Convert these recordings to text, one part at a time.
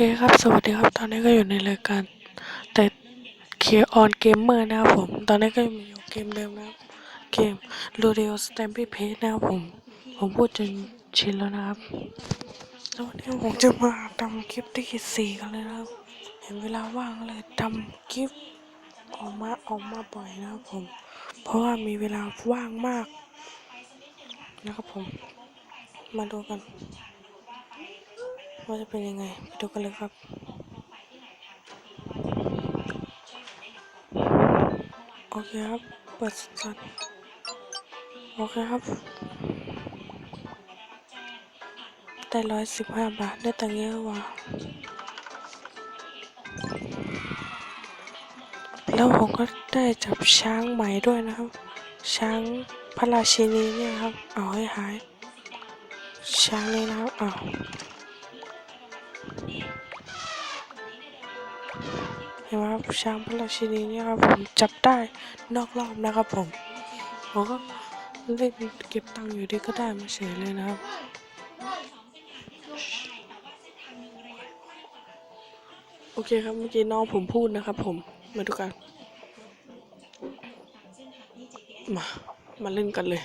เคครับ สวัสดีครับ ตอนนี้ก็อยู่ในรายการแต่เคออนเกมเมอร์นะครับผม ตอนนี้ก็มีอยู่เกมเดิมนะครับ เกม r o d e o Stampy Page นะครับผม ผมพูดจนชินแล้วนะครับแล้ววันนี้ผมจะมาทำคลิปที่สี่กันเลยนะครับ เห็นเวลาว่างก็เลยทำคลิปออกมาออกมาบ่อยนะครับผม เพราะว่ามีเวลาว่างมากนะครับผม มาดูกัน ว่าจะเป็นยังไงไปดูกันเลยครับโอเคครับเปิดสัตว์โอเคครับ ได้ร้อยสิบห้าบาท ได้ตังค์เยอะว่าแล้วผมก็ได้จับช้างใหม่ด้วยนะครับ ช้างพระราชินีเนี่ยครับ เอาให้หาย ช้างนี้นะครับอ้า เห็นไหมครับช้างพระราชินีเนี่ยครับผมจับได้นอกรอบนะครับผมผมก็เล่นเก็บตังค์อยู่ดีก็ได้มาเฉยเลยนะครับโอเคครับเมื่อกี้น้องผมพูดนะครับ ผมมาดูกันมามาเล่นกันเลย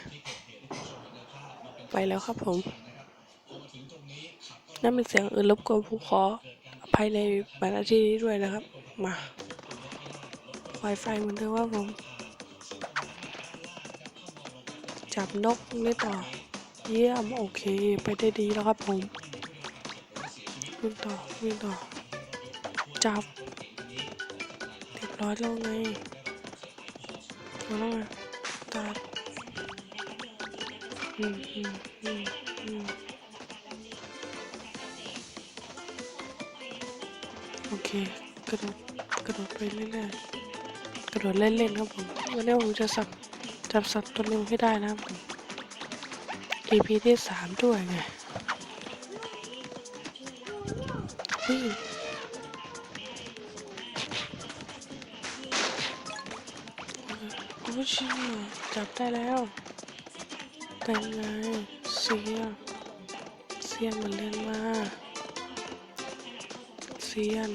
ไปแล้วครับผมนั่นเป็นเสียงอื่นรบกวนผู้ขออภัยในบรรณาที่นี้ด้วยนะครับ มา Wi-Fi เหมือนเดิมว่าผม จับนกนี่ต่อ เยี่ยม โอเค ไปได้ดีแล้วครับผมวิ่งต่อวิ่งต่อ จับเรียบร้อยแล้วไงมาแล้วไงตัดอืมอืมอืมอืมโอเค ระโดดกระโดดไปเรื่อยๆกระโดดเล่นๆครับผมวันนี้ผมจะสับจับสัตว์ตัวนึงให้ได้นะครับผม EP ที่สามด้วยไงนี่โอ้ชิมจับได้แล้วแต่งไงเสียเสียเหมือนเล่นมาเสียน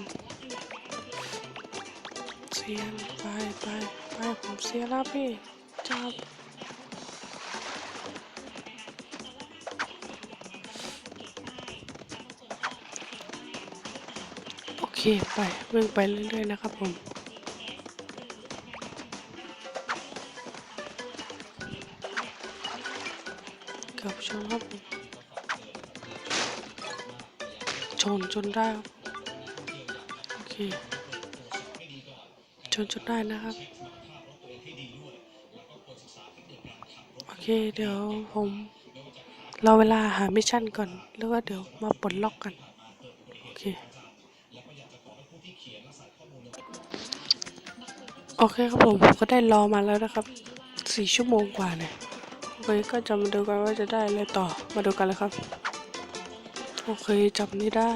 เสียนไปไปไปผมเสียแล้วพี่จับโอเคไปวิ่งไปเรื่อยๆนะครับผมเกับชนครับผมชนจนได้ครับโอเค นจนได้นะครับ โอเค เดี๋ยวผมรอเวลาหามิชชั่นก่อน แล้วก็เดี๋ยวมาปลดล็อกกัน โอเค โอเคครับผมผมก็ได้รอมาแล้วนะครับสี่ชั่วโมงกว่าเนี่ยโอเคก็จะมาดูกันว่าจะได้อะไรต่อ มาดูกันเลยครับ โอเคจับนี่ได้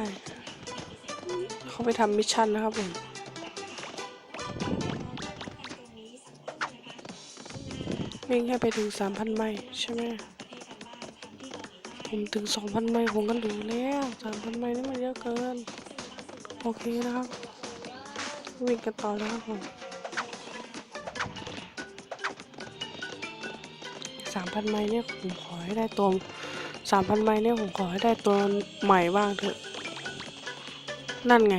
เขาไปทำมิชชั่นนะครับผม วิ่งให้ไปถึงสามพันไมล์ใช่ไหมผมถึงสองพันไมล์ผมก็รู้แล้วสามพันไมล์นี่มันเยอะเกิน โอเคนะครับ วิ่งกันต่อนะครับผมสามพันไมล์เนี่ยผมขอให้ได้ตัวสามพันไมล์เนี่ยผมขอให้ได้ตัวใหม่บ้างเถอะ นั่นไง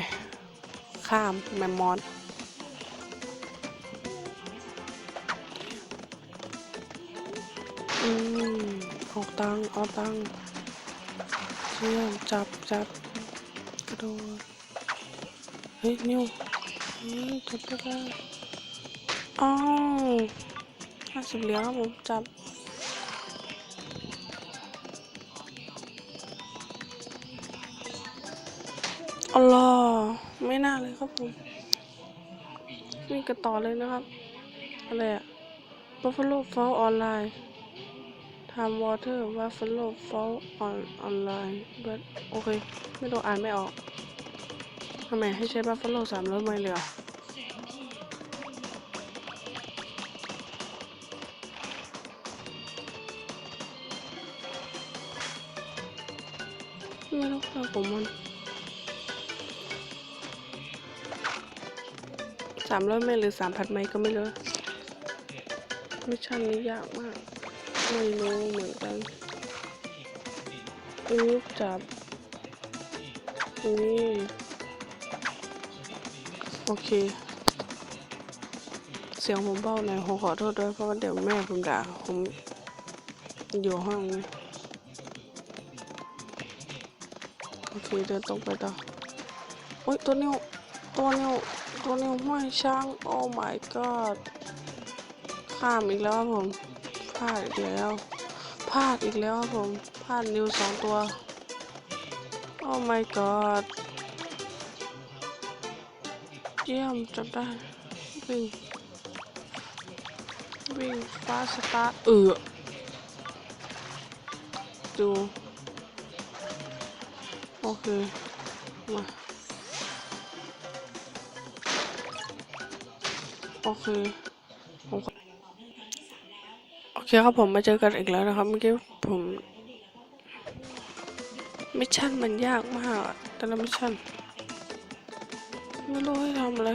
ข้ามแมมมอส อืมเอาตังค์เอาตังเชื่อมจับจับกระโดด เฮ้ยนิวเฮ้ยจับได้แล้วอ้าวห้าสิบเหรียญครับผมจับอ๋อเหรอไม่น่าเลยครับผมวิ่งกันต่อเลยนะครับ อะไรอะ Buffalo Fall Online ทำวอเตอร์วัฟเฟิลฟอลออนออนไลน์บัโอเค ไม่ต้องอ่านไม่ออกทำไมให้ใช้บัฟเฟิลสามร้อยไมล์เลยอไม่รู้ค่ะผมมันสามร้อยไมล์หรือสามพันไม่ก็ไม่รู้มิชชั่นนี้ยากมาก ไม่รู้เหมือนกันอันนี้จับอันนี้โอเค เสียงผมเบาหน่อยผมขอโทษด้วยเพราะว่าเดี๋ยวแม่ผมด่าผมอยู่ห้องนี้โอเคเดินตรงไปต่อโอ๊ยตัวนิ้วตัวนิ้วตัวนิ้วห้อยช้าง โอ้ my god ข้ามอีกแล้วผม พลาดอีกแล้วพลาดอีกแล้วครับผมพลาดนิวสองตัวโอ้ my god เยี่ยมจับได้วิ่งวิ่งฟาสตาร์เออดูโอเคมาโอเคผมขอ โอเคครับผมมาเจอกันอีกแล้วนะครับเมื่อกี้ผมมิชชั่นมันยากมากอะแต่ละมิชชั่นไม่รู้ให้ทำอะไร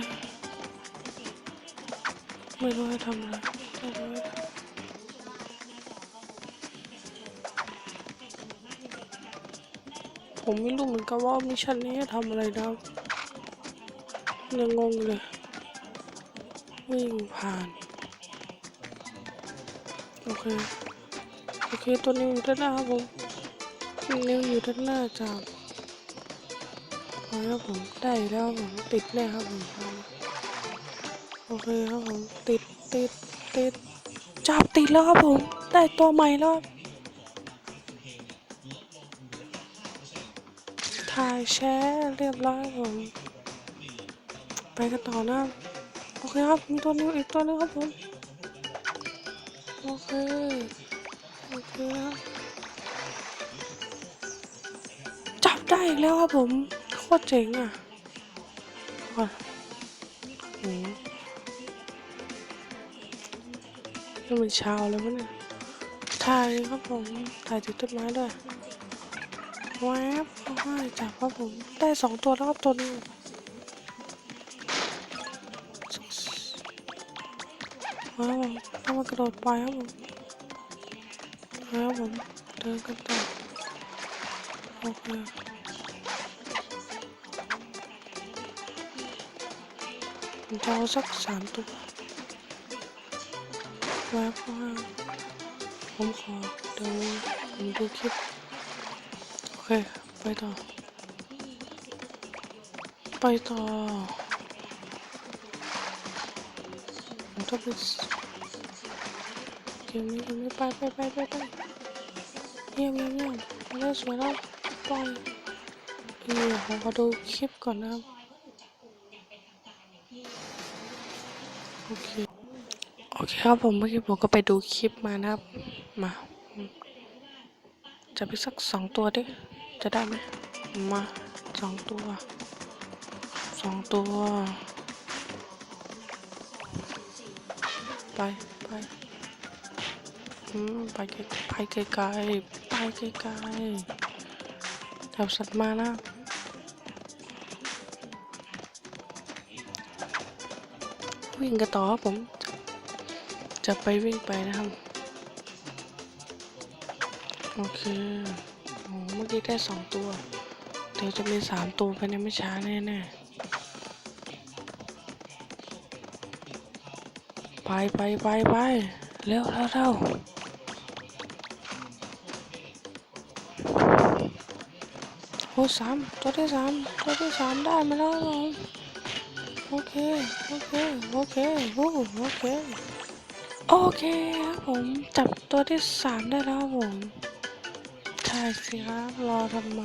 ไม่รู้ให้ทำอะไรไม่รู้ให้ทำผมไม่รู้เหมือนกันว่ามิชชั่นนี้ให้ทำอะไรนะยังงงเลยวิ่งผ่าน โอเค โอเค ตัวนี้อยู่ด้านหน้าครับผมนิ้วอยู่ด้านหน้าจับโอเคครับผม ได้แล้วผมติดแน่ครับผมโอเคครับผม ติด ติด ติด จับติดแล้วครับผม ได้ตัวใหม่แล้วถ่ายแชร์เรียบร้อยครับผม ไปกันต่อนะ โอเคครับ มีตัวนึงอีกตัวนึงครับผม อเคโอเคจับได้อีกแล้วครับผม โคตรเจ๋งอะก่อนนี่มันเช้าแล้วมั้งเนี่ยถ่ายครับผม ถ่ายติดต้นไม้ด้วยแวบโอ้ยจับครับผม ได้สองตัวแล้วครับตัวนี้ครับผมต้อง มากระโดดไปครับผมครับผมเดินกันต่อ โอเคผมจะเอาสักสามตัวไว้เดี๋ยวผมดูคลิปโอเคไปต่อไปต่ไปเนี้เกมนี้ไปไปไปไปเยี่ยมเยี่ยมเยี่ยมแล้วสวยแล้วไปเดี๋ยวผมขอดูคลิปก่อนนะครับโอเคโอเคครับผมเมื่อกี้ผมก็ไปดูคลิปมานะครับ มาจะไปสักสองตัวดิ จะได้ไหมมาสองตัวสองตัว ไปไปอืมไปไกลไปไกลไกลไปไกลไกลแถวสัตว์มานะวิ่งกันต่อผม จะไปวิ่งไปนะครับ โอเคโอ้เมื่อกี้ได้สองตัว เดี๋ยวจะมีสามตัวภายในไม่ช้าแน่ๆ ไปไปไปไปเร็วเร็วเร็วโอ้สามตัวที่สามตัวที่สามได้มาแล้วครับผมโอเค โอเค โอเคโอ้โอเค โอเคครับผม จับตัวที่สามได้แล้วครับผมใช่สิครับ รอทำไม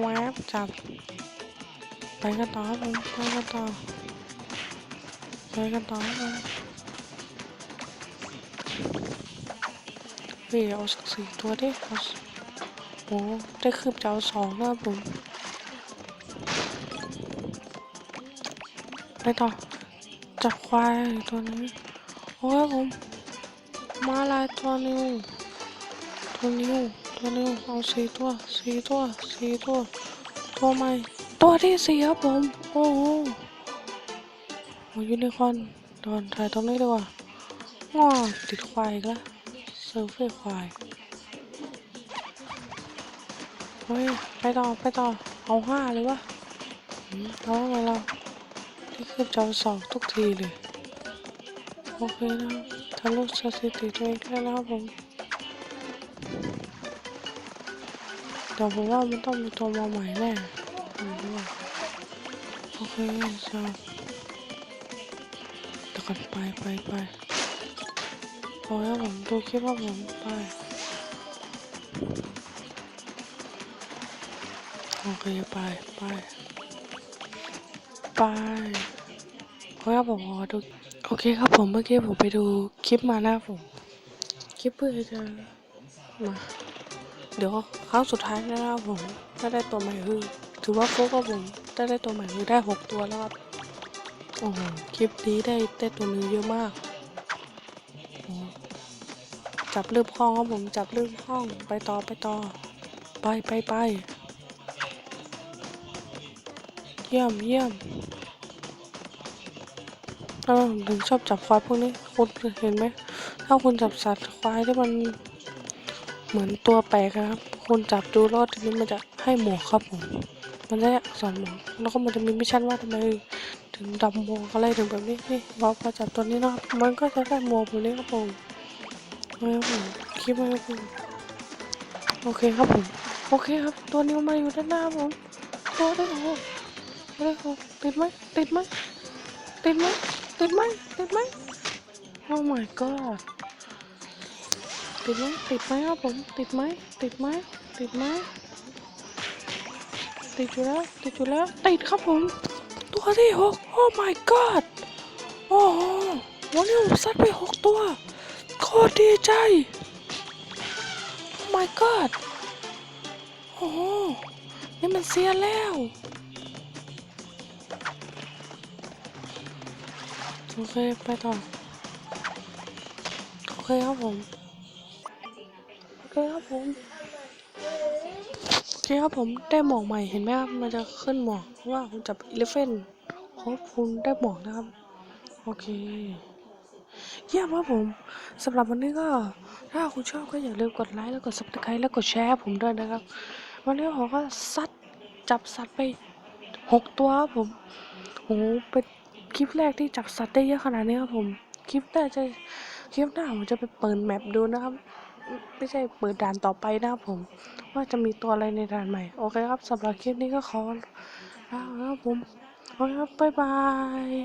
แวบจับไปกันต่อครับผมไปกันต่อ ไปกันต่อครับผมเฮ้ยเอาสักสี่ตัวดิเอาโอ้ได้คืบจะเอาสองแล้วผมไปต่อจับควายตัวนี้โอ้ยผมมาลายตัวนิวตัวนิวตัวนิวเอาสี่ตัวสี่ตัวสี่ตัวตัวใหม่ตัวที่สี่ครับผมโอ้โหโอ้ ยูนิคอนตอนถ่ายตรงนี้ดีกว่าง้อติดควายอีกล้วเซิร์ฟเวอร์ควายเฮ้ยไปต่อไปต่อเอาห้าเลยวะอืมเอาไงเราที่คือจอสองทุกทีเลยโอเคนะทะลุสถิติตัวเองได้แล้วครับผมเดี๋ยวผมว่ามันต้องมีตัวมาใหม่แน่โอเคชอบ กันไปไปไปพอแล้วผมดูคลิปว่าผมไป โอเคไปไปไปเพราะว่าผมขอดูโอเคครับผมเมื่อกี้ผมไปดูคลิปมานะผมคลิปเพื่อจะมาเดี๋ยวครั้งสุดท้ายแล้วนะครับผมถ้าได้ตัวใหม่คือถือว่าฟุกครับผมถ้าได้ตัวใหม่คือได้หกตัวแล้วครับ โอ้โหคลิปนี้ได้ได้ตัวหนึงเยอะมาก จับลืมห้องครับผม จับลืมห้อง ไปต่อไปต่อ ไปไปไป เยี่ยมเยี่ยมถ้าผมถึงชอบจับควายพวกนี้ คุณเห็นไหม ถ้าคุณจับสัตว์ควายที่มันเหมือนตัวแปลกอะครับ คุณจับดูรอดทีนี้มันจะให้หมวกครับผม มันจะได้อักษรหมวกแล้วก็มันจะมีมิชชั่นว่าทำไม ถึงดำหมวกอะไรถึงแบบนี้นี่พอพอจับตัวนี้นะครับมันก็จะได้หมวกแบบนี้ครับผมเอาครับผมคลิปไว้ครับผมโอเคครับผมโอเคครับ ตัวนี้มาอยู่ด้านหน้าผมตัวได้โอ้ได้โอ้ติดไหมติดไหมติดไหมติดไหมติดไหม Oh my god ติดไหมติดไหมครับผมติดไหมติดไหมติดไหมติดอยู่แล้วติดอยู่แล้วติดครับผม ตัวที่หก Oh my god โอ้โหวันนี้ผมซัดไปหกตัวโคตรดีใจ Oh my god โอ้โหนี่มันเสียแล้วโอเคไปต่อโอเคครับผมโอเคครับผมโอเคครับผมได้หมอกใหม่เห็นไหมครับมันจะขึ้นหมอก ว่าผมจับอีเลฟเฟนขอบคุณได้หมอกนะครับ โอเค เยี่ยมครับผมสำหรับวันนี้ก็ ถ้าคุณชอบก็อย่าลืมกดไลค์แล้วกด subscribe แล้วกดแชร์ผมด้วยนะครับ วันนี้ผมก็ซัดจับสัตว์ไปหกตัวครับผมโอ้โหเป็นคลิปแรกที่จับสัตว์ได้เยอะขนาดนี้ครับผมคลิปหน้าจะคลิปหน้าผมจะไปเปิดแมปดูนะครับ ไม่ใช่เปิดด่านต่อไปนะครับผม ว่าจะมีตัวอะไรในด่านใหม่ โอเคครับสำหรับคลิปนี้ก็ขอ แล้วครับผมโอเคครับบ๊ายบาย